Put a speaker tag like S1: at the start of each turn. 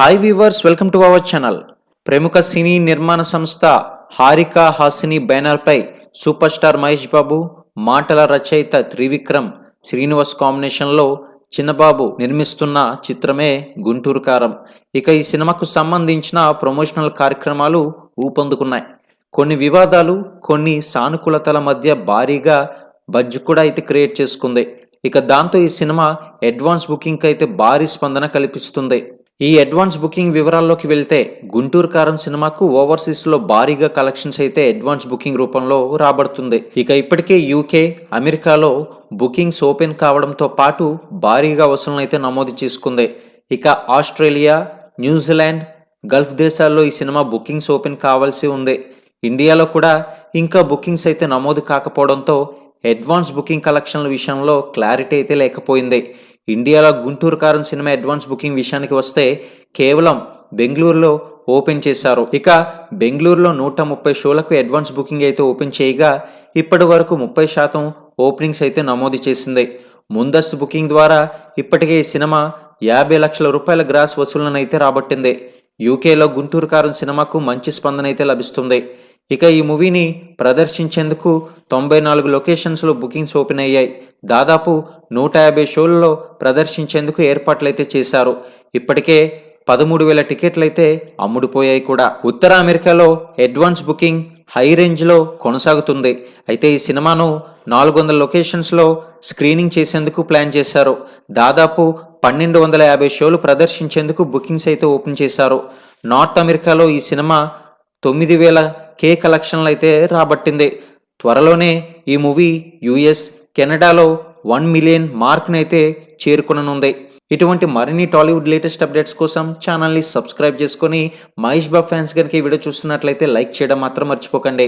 S1: Hi viewers welcome to our channel ప్రముఖ సినీ నిర్మాణ సంస్థ హారిక హాసిని బ్యానర్పై సూపర్ స్టార్ మహేష్ బాబు మాటల రచయిత త్రివిక్రమ్ శ్రీనివాస్ కాంబినేషన్లో చిన్నబాబు నిర్మిస్తున్న చిత్రమే గుంటూరు కారం. ఇక ఈ సినిమాకు సంబంధించిన ప్రమోషనల్ కార్యక్రమాలు ఊపందుకున్నాయి. కొన్ని వివాదాలు కొన్ని సానుకూలతల మధ్య భారీగా బడ్జ్ కూడా అయితే క్రియేట్ చేసుకుంది. ఇక దాంతో ఈ సినిమా అడ్వాన్స్ బుకింగ్కి అయితే భారీ స్పందన కల్పిస్తుంది. ఈ అడ్వాన్స్ బుకింగ్ వివరాల్లోకి వెళ్తే గుంటూరు కారం సినిమాకు ఓవర్సీస్లో భారీగా కలెక్షన్స్ అయితే అడ్వాన్స్ బుకింగ్ రూపంలో రాబడుతుంది. ఇక ఇప్పటికే యూకే అమెరికాలో బుకింగ్స్ ఓపెన్ కావడంతో పాటు భారీగా వసూలను అయితే నమోదు చేసుకుంది. ఇక ఆస్ట్రేలియా న్యూజిలాండ్ గల్ఫ్ దేశాల్లో ఈ సినిమా బుకింగ్స్ ఓపెన్ కావాల్సి ఉంది. ఇండియాలో కూడా ఇంకా బుకింగ్స్ అయితే నమోదు కాకపోవడంతో అడ్వాన్స్ బుకింగ్ కలెక్షన్ల విషయంలో క్లారిటీ అయితే లేకపోయింది. ఇండియాలో గుంటూరు కారం సినిమా అడ్వాన్స్ బుకింగ్ విషయానికి వస్తే కేవలం బెంగళూరులో ఓపెన్ చేశారు. ఇక బెంగళూరులో నూట ముప్పై షోలకు అడ్వాన్స్ బుకింగ్ అయితే ఓపెన్ చేయగా ఇప్పటి వరకు ముప్పై శాతం ఓపెనింగ్స్ అయితే నమోదు చేసింది. ముందస్తు బుకింగ్ ద్వారా ఇప్పటికే ఈ సినిమా యాభై లక్షల రూపాయల గ్రాస్ వసూళ్ళను అయితే రాబట్టింది. యూకేలో గుంటూరు కారం సినిమాకు మంచి స్పందన అయితే లభిస్తుంది. ఇక ఈ మూవీని ప్రదర్శించేందుకు తొంభై నాలుగు లొకేషన్స్లో బుకింగ్స్ ఓపెన్ అయ్యాయి. దాదాపు నూట యాభై షోల్లో ప్రదర్శించేందుకు ఏర్పాట్లు అయితే చేశారు. ఇప్పటికే పదమూడు వేల టికెట్లు అయితే అమ్ముడుపోయాయి కూడా. ఉత్తర అమెరికాలో అడ్వాన్స్ బుకింగ్ హై రేంజ్లో కొనసాగుతుంది. అయితే ఈ సినిమాను నాలుగు వందల లొకేషన్స్లో స్క్రీనింగ్ చేసేందుకు ప్లాన్ చేశారు. దాదాపు పన్నెండు వందల యాభై షోలు ప్రదర్శించేందుకు బుకింగ్స్ అయితే ఓపెన్ చేశారు. నార్త్ అమెరికాలో ఈ సినిమా తొమ్మిది వేల కే కలెక్షన్లు అయితే రాబట్టింది. త్వరలోనే ఈ మూవీ యుఎస్ కెనడాలో వన్ మిలియన్ మార్క్ను అయితే చేరుకుననుంది ఇటువంటి మరిన్ని టాలీవుడ్ లేటెస్ట్ అప్డేట్స్ కోసం ఛానల్ని సబ్స్క్రైబ్ చేసుకొని మహేష్ బాబు ఫ్యాన్స్ కనుక ఈ వీడియో చూస్తున్నట్లయితే లైక్ చేయడం మాత్రం మర్చిపోకండి.